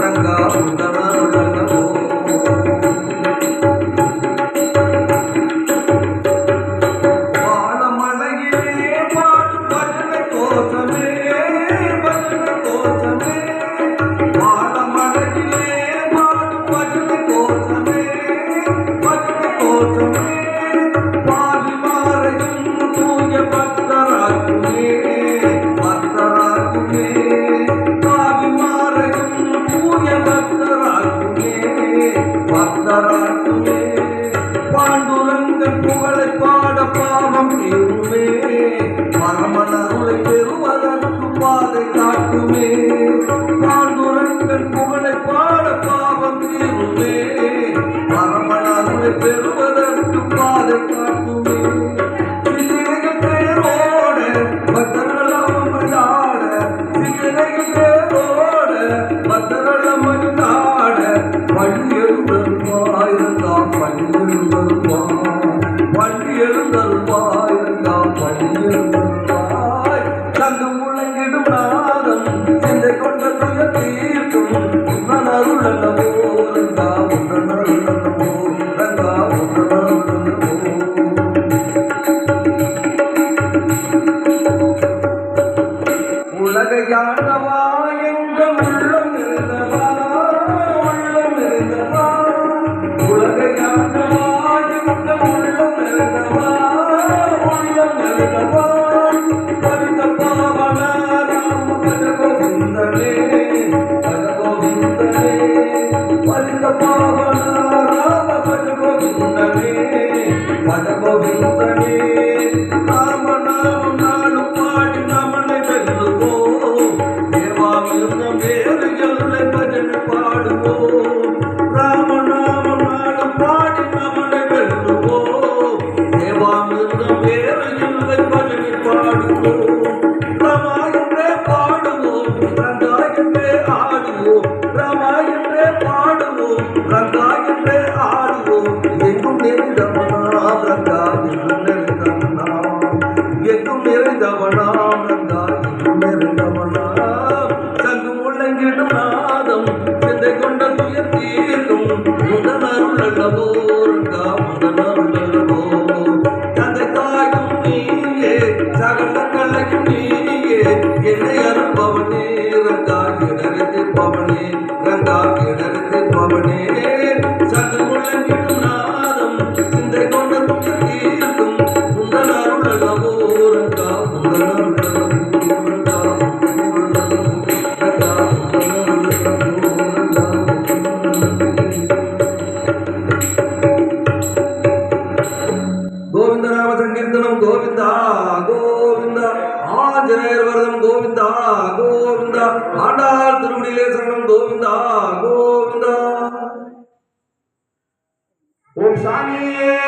రంగా ఉండనా உங்கள் புகழை பாட பாவம் தீருமே மரமலருளை பெறுவதற்கு பாதை காட்டுமே. தாழ்ந்துரங்கள் புகழை பாட பாவம் தீருமே மரமலருளை பெறும் எல்லாம் வழியில் தங்கம் முழங்கிடும் நாதம் சிந்தை கொண்ட துய தீர்க்கும். உன்னன் அருளல்ல போருந்தா உன்னன் அருளல்ல போருந்தா உன்னன் அருளல்ல உலகையாண்டவா எங்கள் the ball. பிறந்தால் கிடந்து பவனே. சதுமுழங்கிட அனைவரதும் கோவிந்தா கோவிந்தா. ஆண்டாள் திருவடியிலே சரணம் கோவிந்தா கோவிந்தா. ஓம் சாமியே.